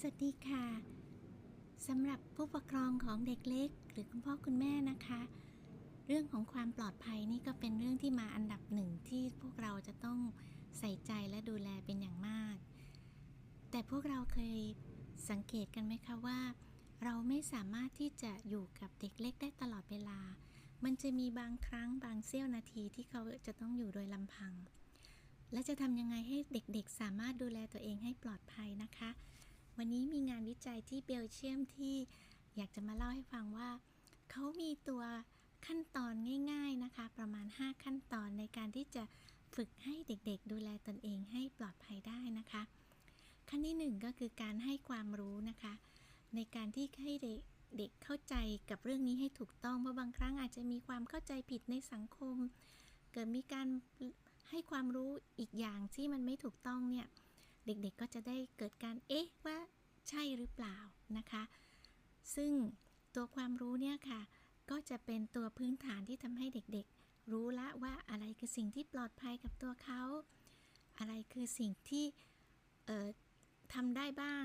สวัสดีค่ะสำหรับผู้ปกครองของเด็กเล็ก หรือคุณพ่อคุณแม่นะคะ เรื่องของความปลอดภัยนี่ก็เป็นเรื่องที่มาอันดับหนึ่งที่พวกเราจะต้องใส่ใจและดูแลเป็นอย่างมาก แต่พวกเราเคยสังเกตกันไหมคะว่า เราไม่สามารถที่จะอยู่กับเด็กเล็กได้ตลอดเวลา มันจะมีบางครั้งบางเสี้ยวนาทีที่เขาจะต้องอยู่โดยลำพัง และจะทำยังไงให้เด็กๆ สามารถดูแลตัวเองให้ปลอดภัยนะคะ วันนี้มีงานวิจัยที่เบลเยียมที่อยากจะมาเล่าให้ฟังว่า เขามีตัวขั้นตอนง่าย ๆนะคะ ประมาณ 5 ขั้นตอนในการที่จะฝึกให้เด็กๆ ดูแลตนเองให้ปลอดภัยได้นะคะ ขั้นที่ 1 ก็คือการให้ความรู้นะคะ ในการที่ให้เด็กเด็กเข้าใจกับเรื่องนี้ให้ถูกต้องเพราะบางครั้งอาจจะมีความเข้าใจผิดในสังคม เกิดมีการให้ความรู้อีกอย่างที่มันไม่ถูกต้องเนี่ย เด็กๆก็จะได้เกิดการเอ๊ะว่าใช่หรือเปล่านะคะ ซึ่งตัวความรู้เนี่ยค่ะ ก็จะเป็นตัวพื้นฐานที่ทำให้เด็กๆ รู้ละว่าอะไรคือสิ่งที่ปลอดภัยกับตัวเขา อะไรคือสิ่งที่เอ่อทำได้บ้าง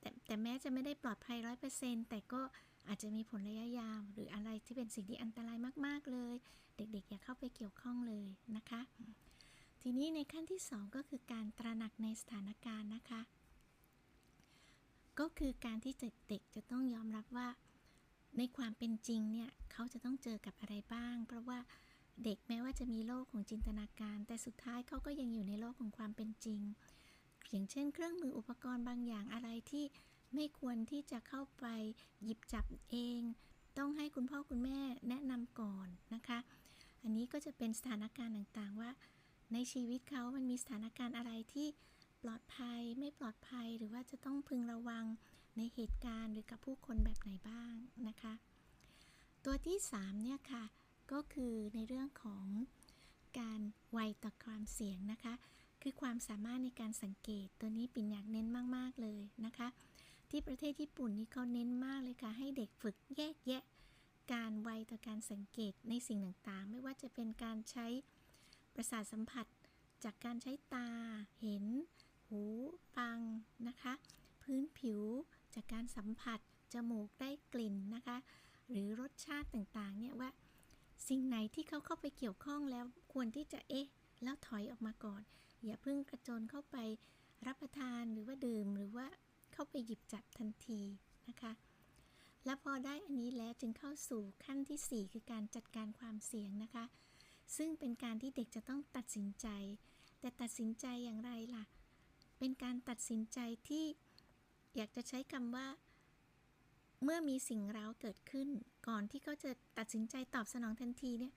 แต่แต่แม้จะไม่ได้ปลอดภัยร้อยเปอร์เซ็นต์แต่ก็อาจจะมีผลระยะยาว หรืออะไรที่เป็นสิ่งที่อันตรายมาก ๆ เลย เด็กๆ อย่าเข้าไปเกี่ยวข้องเลยนะคะ ทีนี้ในขั้นที่ 2 ก็คือการตระหนักในสถานการณ์นะคะ ก็คือการที่เด็กจะต้องยอมรับว่า ในความเป็นจริงเนี่ยเขาจะต้องเจอกับอะไรบ้าง เพราะว่าเด็กแม้ว่าจะมีโลกของจินตนาการ แต่สุดท้ายเขาก็ยังอยู่ในโลกของความเป็นจริง อย่างเช่น เครื่องมืออุปกรณ์บางอย่างอะไรที่ไม่ควรที่จะเข้าไปหยิบจับเอง ต้องให้คุณพ่อคุณแม่แนะนำก่อนนะคะ อันนี้ก็จะเป็นสถานการณ์ต่างๆว่า ในชีวิตเขามันมีสถานการณ์อะไรที่ปลอดภัยไม่ปลอดภัยหรือว่าจะต้องพึงระวังในเหตุการณ์หรือกับผู้คนแบบไหนบ้างนะคะ ตัวที่3เนี่ยค่ะก็คือในเรื่องของการไวต่อความเสี่ยงนะคะ คือความสามารถในการสังเกตตัวนี้ปิ่นอยากเน้นมาก ๆ เลยนะคะ ที่ประเทศญี่ปุ่นนี่เขาเน้นมากเลยค่ะ ให้เด็กฝึกแยกแยะ การไวต่อการสังเกตในสิ่งต่างๆ ไม่ว่าจะเป็นการใช้ ประสาทสัมผัสจากการใช้ตา เห็น หู ฟังนะคะ พื้นผิวจากการสัมผัส จมูกได้กลิ่นนะคะ หรือรสชาติต่างๆ เนี่ยว่า สิ่งไหนที่เขาเข้าไปเกี่ยวข้องแล้วควรที่จะเอ๊ะ แล้วถอยออกมาก่อน อย่าเพิ่งกระโจนเข้าไปรับประทานหรือว่าดื่มหรือว่าเข้าไปหยิบจับทันทีนะคะแล้วพอได้อันนี้แล้วจึงเข้าสู่ขั้นที่ 4 คือการจัดการความเสี่ยงนะคะ ซึ่งเป็นการที่เด็กจะต้องตัดสินใจ แต่ตัดสินใจอย่างไรล่ะ เป็นการตัดสินใจที่อยากจะใช้คำว่า เมื่อมีสิ่งเร้าเกิดขึ้น ก่อนที่เขาจะตัดสินใจตอบสนองทันทีเนี่ย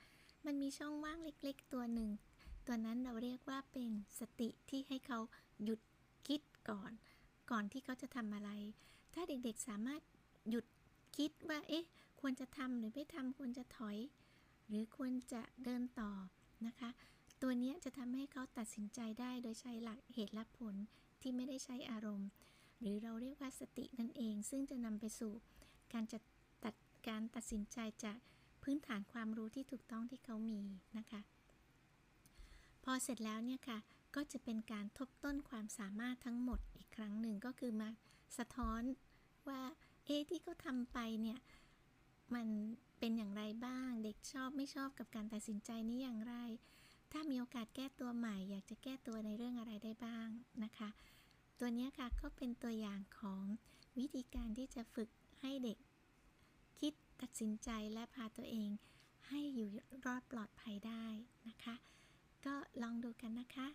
มันมีช่องว่างเล็ก ๆ ตัวหนึ่ง ตัวนั้นเราเรียกว่าเป็นสติที่ให้เขาหยุดคิดก่อน ก่อนที่เขาจะทำอะไร ถ้าเด็กๆสามารถหยุดคิดว่า เอ๊ะ ควรจะทำหรือไม่ทำควรจะถอย หรือควรจะเดินต่อนะคะ ตัวนี้จะทำให้เขาตัดสินใจได้โดยใช้หลักเหตุและผลที่ไม่ได้ใช้อารมณ์ หรือเราเรียกว่าสตินั่นเอง ซึ่งจะนำไปสู่การจะตัดการตัดสินใจจากพื้นฐานความรู้ที่ถูกต้องที่เขามีนะคะ พอเสร็จแล้วเนี่ยค่ะก็จะเป็นการทบต้นความสามารถทั้งหมดอีกครั้งหนึ่งก็คือมาสะท้อนว่าเอ๊ที่เขาทำไปเนี่ยมัน เป็นอย่างไรบ้าง เด็กชอบไม่ชอบกับการตัดสินใจนี้อย่างไร ถ้ามีโอกาสแก้ตัวใหม่ อยากจะแก้ตัวในเรื่องอะไรได้บ้างนะคะ ตัวนี้ค่ะก็เป็นตัวอย่างของวิธีการที่จะฝึกให้เด็ก คิดตัดสินใจและพาตัวเอง ให้อยู่รอดปลอดภัยได้นะคะ ก็ลองดูกันนะคะ